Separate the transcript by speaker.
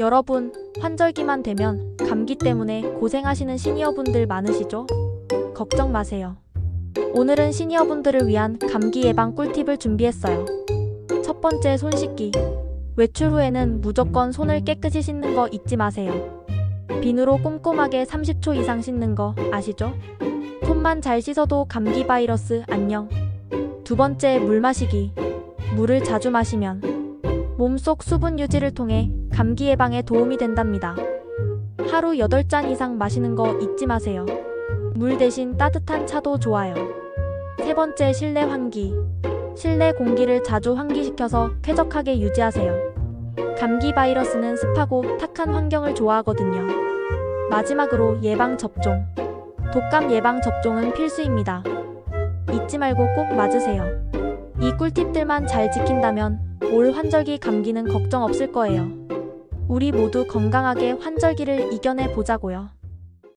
Speaker 1: 여러분, 환절기만 되면 감기 때문에 고생하시는 시니어분들 많으시죠? 걱정 마세요. 오늘은 시니어분들을 위한 감기 예방 꿀팁을 준비했어요. 첫 번째, 손 씻기. 외출 후에는 무조건 손을 깨끗이 씻는 거 잊지 마세요. 비누로 꼼꼼하게 30초 이상 씻는 거 아시죠? 손만 잘 씻어도 감기 바이러스 안녕. 두 번째, 물 마시기. 물을 자주 마시면 몸속 수분 유지를 통해 감기 예방에 도움이 된답니다. 하루 8잔 이상 마시는 거 잊지 마세요. 물 대신 따뜻한 차도 좋아요. 세 번째, 실내 환기. 실내 공기를 자주 환기시켜서 쾌적하게 유지하세요. 감기 바이러스는 습하고 탁한 환경을 좋아하거든요. 마지막으로 예방 접종. 독감 예방 접종은 필수입니다. 잊지 말고 꼭 맞으세요. 이 꿀팁들만 잘 지킨다면 올 환절기 감기는 걱정 없을 거예요. 우리 모두 건강하게 환절기를 이겨내 보자고요.